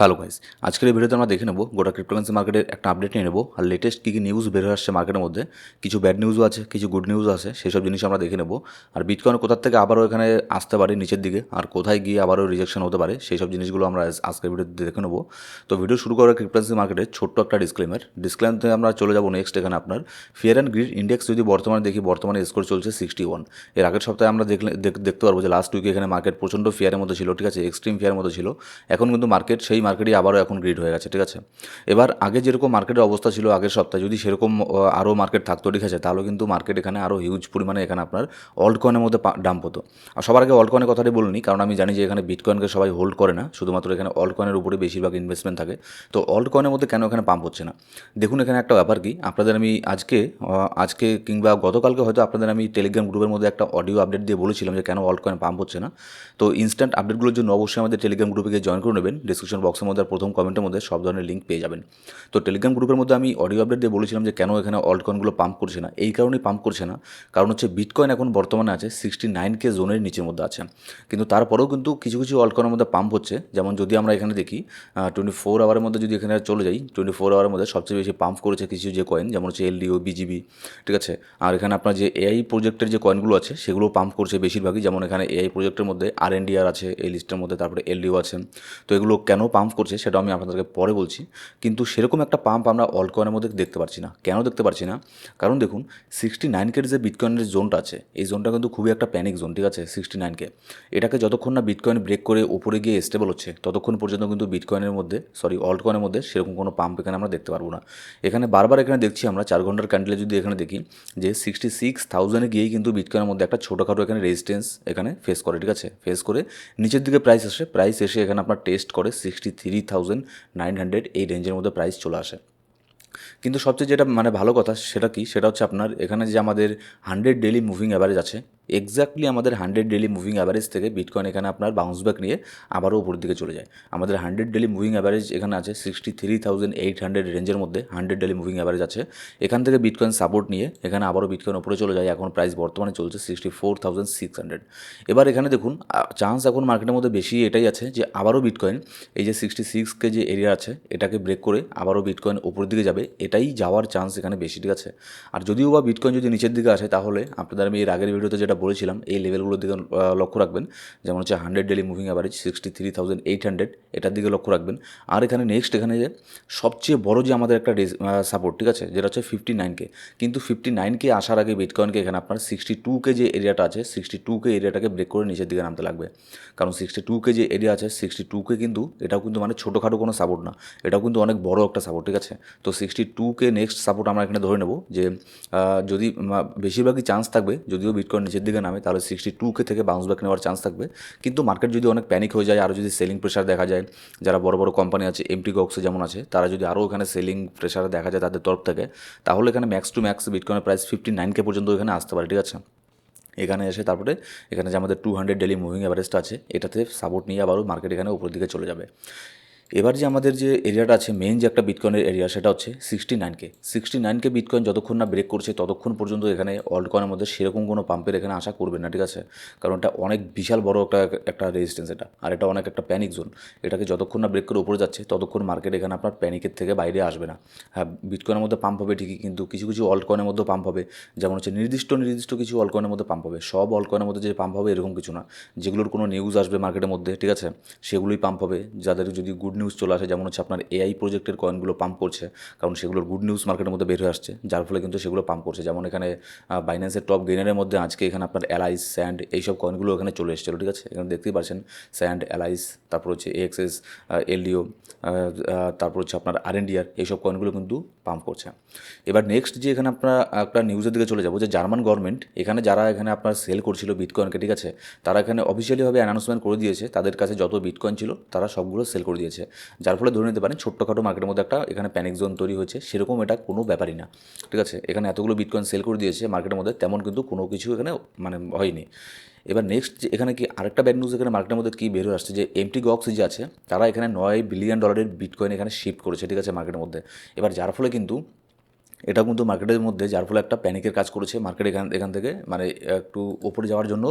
Hello guys, আজকের এই ভিডিওতে আমরা দেখে নেব গোটা ক্রিপ্টোকারেন্সি মার্কেটের একটা আপডেট নিয়ে নেব আর লেটেস্ট কী কী নিউজ বের হয়ে আসছে মার্কেটের মধ্যে। কিছু ব্যাড নিউজও আছে, কিছু গুড নিউজও আছে, সেসব জিনিস আমরা দেখে নেব। আর বিটকয়েন কোথার থেকে আবারও এখানে আসতে পারে, নিচের দিকে, আর কোথায় গিয়ে আবারও রিজেকশন হতে পারে সেই সব জিনিসগুলো আমরা আজকের ভিডিওতে দেখে নেব। তো ভিডিও শুরু করার ক্রিপ্টোকারেন্সি মার্কেটের ছোট্ট একটা ডিসক্লেমার ডিসক্লেমার আমরা চলে যাব নেক্সট এখানে আপনার। ফিয়ার অ্যান্ড গ্রিড ইন্ডেক্স যদি বর্তমানে দেখি, বর্তমানে স্কোর চলছে সিক্সটি ওয়ানের আগের সপ্তাহে আমরা দেখলে দেখতে পারব যে লাস্ট উইকে এখানে মার্কেট প্রচণ্ড ফিয়ারের মতো ছিল, ঠিক আছে এক্সট্রিম ফিয়ার মতো ছিল। এখন কিন্তু মার্কেট সেই মার্কেটই আবারও এখন গ্রিড হয়ে গেছে, ঠিক আছে? এবার আগে যেরকম মার্কেটের অবস্থা ছিল আগের সপ্তাহে, যদি সেরকম আরও মার্কেট থাকতো, ঠিক আছে? তাহলে কিন্তু মার্কেট এখানে আরও হিউজ পরিমাণে এখানে আপনার অল্ড কয়েনের মধ্যে ডাম্প হতো। আর সবার আগে অল্ড কয়েনের কথাটি বলিনি কারণ আমি জানি যে এখানে বিটকয়েনকে সবাই হোল্ড করে না, শুধুমাত্র এখানে অল্ড কয়েনের উপরে বেশিরভাগ ইনভেস্টমেন্ট থাকে। তো অল্ড কয়েনের মধ্যে কেন এখানে পাম্প হচ্ছে না? দেখুন এখানে একটা ব্যাপার কি, আপনাদের আমি আজকে আজকে কিংবা গতকালকে হয়তো আপনাদের আমি টেলিগ্রাম গ্রুপের মধ্যে একটা অডিও আপডেট দিয়ে বলেছিলাম যে কেন অল্ড কয়েন পাম্প হচ্ছে না। তো ইনস্ট্যান্ট আপডেটগুলোর জন্য অবশ্যই আমাদের টেলিগ্রাম গ্রুপে গিয়ে জয়েন করে নেবেন ডিসক্রিপশন বক্সের মধ্যে আর প্রথম কমেন্টের মধ্যে সব ধরনের লিঙ্ক পেয়ে যাবেন। তো টেলিগ্রাম গ্রুপের মধ্যে আমি অডিও আপডেট দিয়ে বলেছিলাম যে কেন এখানে অল্ট কয়েনগুলো পাম্প করছে না। এই কারণেই পাম্প করছে না। কারণ হচ্ছে বিটকয়েন এখন বর্তমানে আছে সিক্সটি নাইন কে জোনের নিচের মধ্যে আছে। কিন্তু তারপরেও কিন্তু কিছু কিছু অল্ট কয়েনের মধ্যে পাম্প হচ্ছে। যেমন যদি আমরা এখানে দেখি টোয়েন্টি ফোর আওয়ারের মধ্যে যদি এখানে চলে যাই টোয়েন্টি ফোর আওয়ারের মধ্যে সবচেয়ে বেশি পাম্প করেছে কিছু যে কয়েন যেমন হচ্ছে এলডিও বিজিবি ঠিক আছে? আর এখানে আপনার যে এআই প্রজেক্টের যে কয়েনগুলো আছে সেগুলো পাম্প করছে বেশিরভাগই। যেমন এখানে এআই প্রজেক্টের মধ্যে আর এনডিআর আছে, এই লিস্টের মধ্যে। তারপরে এলডিও আছে। তো এগুলো কেন পাম্প করছে সেটা আমি আপনাদেরকে পরে বলছি। কিন্তু সেরকম একটা পাম্প আমরা অল্ট কয়েনের মধ্যে দেখতে পারছি না। কেন দেখতে পারছি না? কারণ দেখুন সিক্সটি নাইন কের যে বিটকয়েনের জোনটা আছে, এই জোনটা কিন্তু খুবই একটা প্যানিক জোন ঠিক আছে? সিক্সটি নাইন কে এটাকে যতক্ষণ না বিটকয়েন ব্রেক করে উপরে গিয়ে স্টেবল হচ্ছে, ততক্ষণ পর্যন্ত কিন্তু বিটকয়েনের মধ্যে সরি অল্ট কয়েনের মধ্যে সেরকম কোনো পাম্প এখানে আমরা দেখতে পারব না। এখানে বারবার এখানে দেখছি আমরা, চার ঘণ্টার ক্যান্ডেলে যদি এখানে দেখি, যে সিক্সটি সিক্স থাউজেন্ডে গিয়েই কিন্তু বিটকয়েনের মধ্যে একটা ছোটোখাটো এখানে রেজিস্টেন্স এখানে ফেস করে, ঠিক আছে? ফেস করে নিচের দিকে প্রাইস আসে প্রাইস এসে এখানে আপনার টেস্ট করে sixty three thousand nine hundred এই রেঞ্জের মধ্যে প্রাইস চলে আসে। কিন্তু সবচেয়ে যেটা মানে ভালো কথা সেটা কি? সেটা হচ্ছে আপনার এখানে যে আমাদের হান্ড্রেড ডেলি মুভিং অ্যাভারেজ আছে এক্স্যাক্টলি আমাদের হান্ড্রেড ডেলি মুভিং অ্যাভারেজ থেকে বিটকয়েন এখানে আপনার বাউন্স ব্যাক নিয়ে আবারও উপরের দিকে চলে যায়। আমাদের হান্ড্রেড ডেলি মুভিং অ্যাভারেজ এখানে আছে sixty three thousand eight hundred রেঞ্জের মধ্যে হান্ড্রেড ডেলি মুভিং অ্যাভারেজ আছে। এখান থেকে বিটকয়েন সাপোর্ট নিয়ে এখানে আবারও বিটকয়েন উপরে চলে যায়, এখন প্রাইস বর্তমানে চলছে sixty four thousand six hundred এবার এখানে দেখুন চান্স এখন মার্কেটের মধ্যে বেশি এটাই আছে যে আবারও বিটকয়েন এই যে সিক্সটি সিক্সকে যে এরিয়া আছে, এটাকে ব্রেক করে আবারও বিটকয়েন উপরের দিকে যাবে, এটাই যাওয়ার চান্স এখানে বেশি ঠিক আছে। আর যদিও বা বিটকয়েন যদি নিচের দিকে আসে, তাহলে আপনাদের আমি এর আগের ভিডিওতে যেটা বলেছিলাম, এই লেভেলগুলোর দিকে লক্ষ্য রাখবেন। যেমন হচ্ছে hundred daily moving average sixty three thousand eight hundred এটার দিকে লক্ষ্য রাখবেন। আর এখানে নেক্সট এখানে যে সবচেয়ে বড় যে আমাদের একটা সাপোর্ট ঠিক আছে? যেটা হচ্ছে ফিফটি নাইনকে কিন্তু ফিফটি নাইনকে আসার আগে বিটকয়েনকে এখানে আপনার সিক্সটি টুকে যে এরিয়াটা আছে সিক্সটি টুকে এরিয়াটাকে ব্রেক করে নিচের দিকে নামতে লাগবে। কারণ সিক্সটি টুকে যে এরিয়া আছে সিক্সটি টুকে কিন্তু এটাও কিন্তু মানে ছোটোখাটো কোনো সাপোর্ট না। এটাও কিন্তু অনেক বড় একটা সাপোর্ট ঠিক আছে? তো সিক্সটি টুকে নেক্সট সাপোর্ট আমরা এখানে ধরে নেব যে যদি বেশিরভাগই চান্স থাকবে, যদিও বিটকয়েন নিচের দিকে নামে, তাহলে সিক্সটি টুকে থেকে বাউন্স ব্যাক নেওয়ার চান্স থাকবে। কিন্তু মার্কেট যদি অনেক প্যানিক হয়ে যায় আরও যদি সেলিং প্রেশার দেখা যায়, যারা বড় বড় কোম্পানি আছে এমটি গক্সে যেমন আছে, তারা যদি আরও এখানে সেলিং প্রেশার দেখা যায় তাদের তরফ থেকে, তাহলে এখানে ম্যাক্স টু ম্যাক্স বিটকয়েনের প্রাইস ফিফটি নাইনকে পর্যন্ত এখানে আসতে পারে, ঠিক আছে? এখানে এসে তারপরে, এখানে যে আমাদের টু হান্ড্রেড ডেলি মুভিং অ্যাভারেজটা আছে, এটাতে সাপোর্ট নিয়ে আবারও মার্কেট এখানে উপরের দিকে চলে যাবে। এবার যে আমাদের যে এরিয়াটা আছে মেইন যে একটা বিটকয়েনের এরিয়া সেটা হচ্ছে সিক্সটি নাইনকে সিক্সটি নাইনকে বিটকয়েন যতক্ষণ না ব্রেক করছে, ততক্ষণ পর্যন্ত এখানে অল্ড কয়েনের মধ্যে সেরকম কোনো পাম্পের এখানে আশা করবে না, ঠিক আছে? কারণ এটা অনেক বিশাল বড় একটা একটা রেজিস্ট্যান্স এটা। আর এটা অনেক একটা প্যানিক জোন এটাকে যতক্ষণ না ব্রেক করে উপরে যাচ্ছে, ততক্ষণ মার্কেট এখানে আপনার প্যানিকের থেকে বাইরে আসবে না। হ্যাঁ বিটকয়েনের মধ্যে পাম্প হবে ঠিকই, কিন্তু কিছু কিছু অল্ড কয়েনের মধ্যেও পাম্প হবে। যেমন হচ্ছে নির্দিষ্ট নির্দিষ্ট কিছু অল্ড কয়েনের মধ্যে পাম্প হবে। সব অল্ড কয়েনের মধ্যে যে পাম্প হবে, এরকম কিছু না। যেগুলোর কোনো নিউজ আসবে মার্কেটের মধ্যে, ঠিক আছে? সেগুলোই পাম্প হবে। যাদের যদি গুড নিউজ চলে আসে, যেমন হচ্ছে আপনার এআই প্রজেক্টের কয়েনগুলো পাম্প করছে, কারণ সেগুলোর গুড নিউজ মার্কেটের মধ্যে বের হয়ে আসছে, যার ফলে কিন্তু সেগুলো পাম্প করছে। যেমন এখানে বাইন্যান্সের টপ গেনারের মধ্যে আজকে এখানে আপনার অ্যালাইস স্যান্ড এইসব কয়েনগুলো এখানে চলে এসেছিল, ঠিক আছে? এখানে দেখতেই পাচ্ছেন স্যান্ড অ্যালাইস তারপর হচ্ছে এক্সএস এলডিও তারপর হচ্ছে আপনার আর এনডিআর এইসব কয়েনগুলো কিন্তু পাম্প করছে। এবার নেক্সট যে এখানে আপনার, একটা নিউজের দিকে চলে যাব, যে জার্মান গভর্নমেন্ট এখানে যারা এখানে আপনার সেল করছিল বিটকয়েনকে ঠিক আছে, তারা এখানে অফিসিয়ালিভাবে অ্যানাউন্সমেন্ট করে দিয়েছে, তাদের কাছে যত বিটকয়েন ছিল, তারা সবগুলো সেল করে দিয়েছে। যার ফলে ধরে নিতে পারেন, ছোট্টখাটো মার্কেটের মধ্যে একটা এখানে প্যানিক জোন তৈরি হয়েছে, সেরকম এটা কোনো ব্যাপারই না, ঠিক আছে। এখানে এতগুলো বিটকয়েন সেল করে দিয়েছে মার্কেটের মধ্যে, তেমন কিন্তু কোনো কিছু এখানে মানে হয়নি। এবার নেক্সট যে এখানে কি আরেকটা ব্যাড নিউজ এখানে মার্কেটের মধ্যে কী বের হয়ে আসছে যে এমটি গক্স যে আছে, তারা এখানে নয় বিলিয়ন ডলারের বিটকয়েন এখানে শিফট করেছে, ঠিক আছে মার্কেটের মধ্যে। এবার যার ফলে কিন্তু এটা কিন্তু মার্কেটের মধ্যে, যার ফলে একটা প্যানিকের কাজ করেছে মার্কেট এখান এখান থেকে মানে একটু ওপরে যাওয়ার জন্য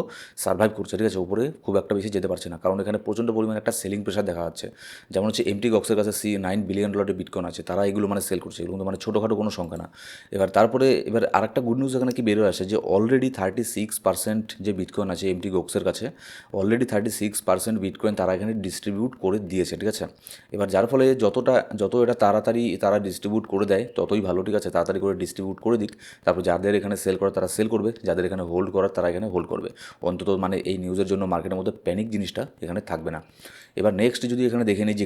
সার্ভাইভ করছে, ঠিক আছে? ওপরে খুব একটা বেশি যেতে পারছে না। কারণ এখানে প্রচণ্ড পরিমাণে একটা সেলিং প্রেশার দেখা যাচ্ছে। যেমন হচ্ছে এমটি গক্সের কাছে সি নাইন বিলিয়ন ডলারের বিটকয়েন আছে, তারা এগুলো মানে সেল করছে। এগুলো কিন্তু মানে ছোটোখাটো কোনো সংখ্যা না। এবার তারপরে, এবার আরেকটা গুড নিউজ এখানে কি বেরোয় আসে যে অলরেডি থার্টি সিক্স পার্সেন্ট যে বিটকয়েন আছে এমটি গক্সের কাছে already thirty six percent bitcoin তারা এখানে ডিস্ট্রিবিউট করে দিয়েছে, ঠিক আছে? এবার যার ফলে যতটা, যত এটা তাড়াতাড়ি তারা ডিস্ট্রিবিউট করে দেয়, ততই ভালো, ঠিক আছে? তাড়াতাড়ি করে ডিস্ট্রিবিউট করে দিক। তারপর যাদের এখানে সেল করার, তারা সেল করবে। যাদের এখানে হোল্ড করার, তারা এখানে হোল্ড করবে। অন্তত মানে এই নিউজের জন্য মার্কেটের মধ্যে প্যানিক জিনিসটা এখানে থাকবে না। এবার নেক্সট যদি এখানে দেখে নিই যে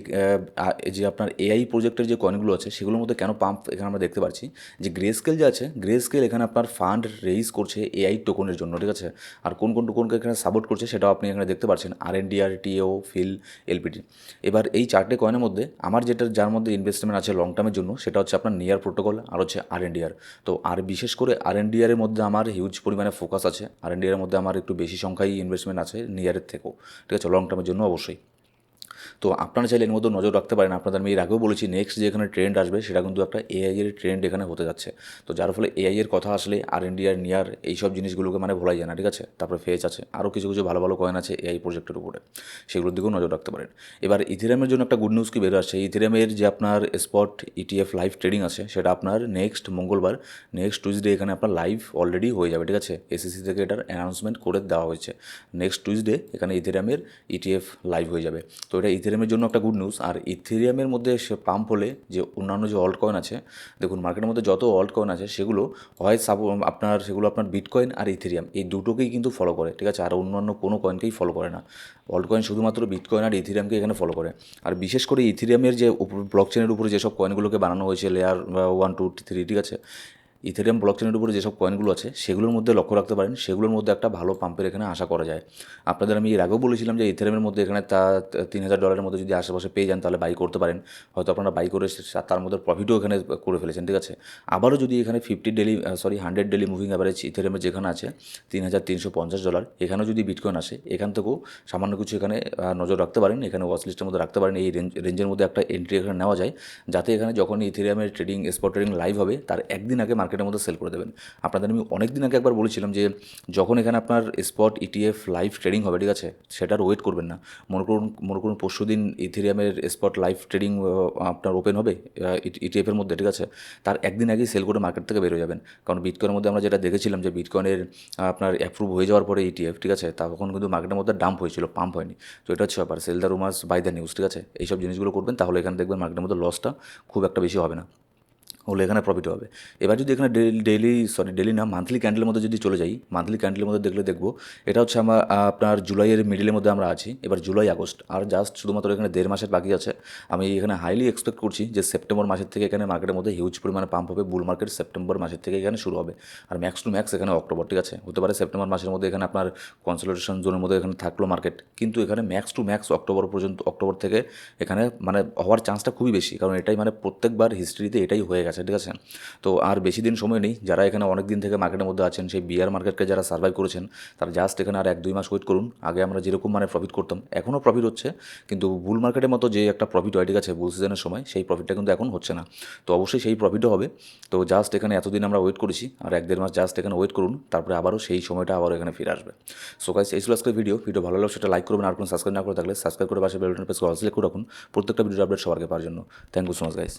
যে আপনার এআই প্রজেক্টের যে কয়েনগুলো আছে, সেগুলোর মধ্যে কেন পাম্প এখানে আমরা দেখতে পাচ্ছি? যে গ্রে স্কেল যে আছে গ্রে স্কেল এখানে আপনার ফান্ড রেইজ করছে এআই টোকনের জন্য, ঠিক আছে? আর কোন কোন টোকনকে এখানে সাপোর্ট করছে, সেটাও আপনি এখানে দেখতে পাচ্ছেন আর এন ডিআর টিও ফিল এলপিটি এবার এই চারটে কয়েনের মধ্যে, আমার যেটা যার মধ্যে ইনভেস্টমেন্ট আছে লং টার্মের জন্য, সেটা হচ্ছে আপনার নিয়ার প্রোটোকল আর হচ্ছে আর এন ডিআর তো আর বিশেষ করে আর এন ডিআরের মধ্যে আমার হিউজ পরিমাণে ফোকাস আছে আর এন ডিআরের মধ্যে আমার একটু বেশি সংখ্যায় ইনভেস্টমেন্ট আছে নিয়ারের থেকেও, ঠিক আছে? লং টার্মের জন্য অবশ্যই। তো আপনারা চাইলে এর মধ্যে নজর রাখতে পারেন। আপনাদের আমি এর আগেও বলেছি নেক্সট যে এখানে ট্রেন্ড আসবে সেটা কিন্তু একটা এআই এর ট্রেন্ড এখানে হতে যাচ্ছে। তো যার ফলে এআই এর কথা আসলে আর ইন্ডিয়ার নিয়ার এইসব জিনিসগুলোকে মানে ভোলাই যায় না, ঠিক আছে? তারপরে ফেজ আছে। আরও কিছু কিছু ভালো ভালো কয়েন আছে এআই প্রজেক্টের উপরে। সেগুলোর দিকেও নজর রাখতে পারেন। এবার ইথিরামের জন্য একটা গুড নিউজ কি বেরো আসছে? ইথিরামের যে আপনার স্পট ইটিএফ লাইভ ট্রেডিং আছে, সেটা আপনার নেক্সট মঙ্গলবার নেক্সট টুইসডে এখানে আপনার লাইভ অলরেডি হয়ে যাবে, ঠিক আছে? এসএসসি থেকে এটার অ্যানাউন্সমেন্ট করে দেওয়া হয়েছে। নেক্সট টুইসডে এখানে ইথেরিয়ামের ইটিএফ লাইভ হয়ে যাবে। তো এটা ইথেরিয়ামের জন্য একটা গুড নিউজ আর ইথেরিয়ামের মধ্যে সে পাম্প হলে যে অন্যান্য যে অল্ট কয়েন আছে, দেখুন মার্কেটের মধ্যে যত অল্ট কয়েন আছে, সেগুলো হয় সাপ আপনার, সেগুলো আপনার বিটকয়েন আর ইথেরিয়াম এই দুটোকেই কিন্তু ফলো করে, ঠিক আছে? আর অন্যান্য কোনো কয়েনকেই ফলো করে না। অল্ট কয়েন শুধুমাত্র বিটকয়েন আর ইথেরিয়ামকে এখানে ফলো করে। আর বিশেষ করে ইথেরিয়ামের যে ব্লক চেনের উপরে যেসব কয়েনগুলোকে বানানো হয়েছে লেয়ার ওয়ান টু থ্রি ঠিক আছে? ইথেরিয়াম ব্লকচেনের উপরে যেসব কয়েনগুলো আছে, সেগুলোর মধ্যে লক্ষ্য রাখতে পারেন। সেগুলোর মধ্যে একটা ভালো পাম্পের এখানে আশা করা যায়। আপনাদের আমি এর আগেও বলেছিলাম যে ইথেরিয়ামের মধ্যে এখানে তা তিন হাজার ডলারের মধ্যে যদি আশেপাশে পেয়ে যান, তাহলে বাই করতে পারেন। হয়তো আপনারা বাই করে তার মধ্যে প্রফিটও এখানে করে ফেলেছেন, ঠিক আছে? আবারও যদি এখানে fifty daily sorry hundred daily moving average ইথেরিয়ামের যেখানে আছে, তিন হাজার তিনশো পঞ্চাশ ডলার এখানেও যদি বিটকয়েন আসে, এখান থেকেও সামান্য কিছু এখানে নজর রাখতে পারেন। এখানে ওয়াচ লিস্টের মধ্যে রাখতে পারেন। এই রেঞ্জ রেঞ্জের মধ্যে একটা এন্ট্রি এখানে নেওয়া যায়। যাতে এখানে যখন ইথেরিয়ামের ট্রেডিং স্পট ট্রেডিং লাইভ হবে, তার একদিন আগে মার্কেটের মধ্যে সেল করে দেবেন। আপনাদের আমি অনেক দিন আগে একবার বলেছিলাম যে, যখন এখানে আপনার স্পট ইটিএফ লাইভ ট্রেডিং হবে, ঠিক আছে? সেটার ওয়েট করবেন না। মনে করুন মনে করুন পরশু দিন ইথেরিয়ামের স্পট লাইভ ট্রেডিং আপনার ওপেন হবে ইটিএফের মধ্যে, ঠিক আছে? তার একদিন আগেই সেল করে মার্কেট থেকে বেরোয় যাবেন। কারণ বিটকয়েনের মধ্যে আমরা যেটা দেখেছিলাম যে বিটকয়েনের আপনার অ্যাপ্রুভ হয়ে যাওয়ার পরে ইটিএফ ঠিক আছে? তখন কিন্তু মার্কেটের মধ্যে ডাম্প হয়েছিল পাম্প হয়নি। তো এটা হচ্ছে ব্যাপার। Sell the rumours buy the news ঠিক আছে? এইসব জিনিসগুলো করবেন, তাহলে এখানে দেখবেন মার্কেটের মধ্যে লসটা খুব একটা বেশি হবে না। হলে এখানে প্রফিট হবে। এবার যদি এখানে ডেইলি সরি ডেইলি না মান্থলি ক্যান্ডেলের মধ্যে যদি চলে যাই মান্থলি ক্যান্ডেলের মধ্যে দেখলে দেখব, এটা হচ্ছে আমার আপনার জুলাইয়ের মিডিলের মধ্যে আমরা আছি। এবার জুলাই, আগস্ট, আর জাস্ট শুধুমাত্র এখানে দেড় মাসের বাকি আছে। আমি এখানে হাইলি এক্সপেক্ট করছি যে সেপ্টেম্বর মাসের থেকে এখানে মার্কেটের মধ্যে হিউজ পরিমাণে পাম্প হবে বুল মার্কেট সেপ্টেম্বর মাসের থেকে এখানে শুরু হবে। আর ম্যাক্স টু ম্যাক্স এখানে অক্টোবর ঠিক আছে? হতে পারে সেপ্টেম্বর মাসের মধ্যে এখানে আপনার কনসোলিডেশন জোনের মধ্যে এখানে থাকল মার্কেট কিন্তু এখানে ম্যাক্স টু ম্যাক্স অক্টোবর পর্যন্ত অক্টোবর থেকে এখানে মানে হওয়ার চান্সটা খুবই বেশি। কারণ এটাই মানে প্রত্যেকবার হিস্ট্রিতে এটাই হয়ে গেছে। ঠিক আছে? তো আর বেশি দিন সময় নেই। যারা এখানে অনেক দিন থেকে মার্কেটের মধ্যে আছেন, সেই বিয়ার মার্কেটকে যারা সার্ভাইভ করেছেন, তারা জাস্ট এখানে আর এক, দুই মাস ওয়েট করুন। আগে আমরা যেরকম মানে প্রফিট করতাম এখনও প্রফিট হচ্ছে। কিন্তু বুল মার্কেটের মতো যে একটা প্রফিট হয়, ঠিক আছে বুল সিজনের সময়, সেই প্রফিটটা কিন্তু এখন হচ্ছে না। তো অবশ্যই সেই প্রফিটও হবে। তো জাস্ট এখানে এতদিন আমরা ওয়েট করেছি, আর এক, দেড় মাস জাস্ট এখানে ওয়েট করুন। তারপরে আবারও সেই সময়টা আবারও এখানে ফিরে আসবে। সো গাইস এই ছিল আজকের ভিডিও ভিডিও ভালো লাগলে সেটা লাইক করবেন, আর কোনো সাবস্ক্রাইব না করে থাকলে সাবস্ক্রাইব করে পাশে বেল বাটন প্রেস করে সিলেক্ট করে রাখুন। প্রত্যেকটা ভিডিও আপডেট সবার পাওয়ার জন্য। Thank you so much guys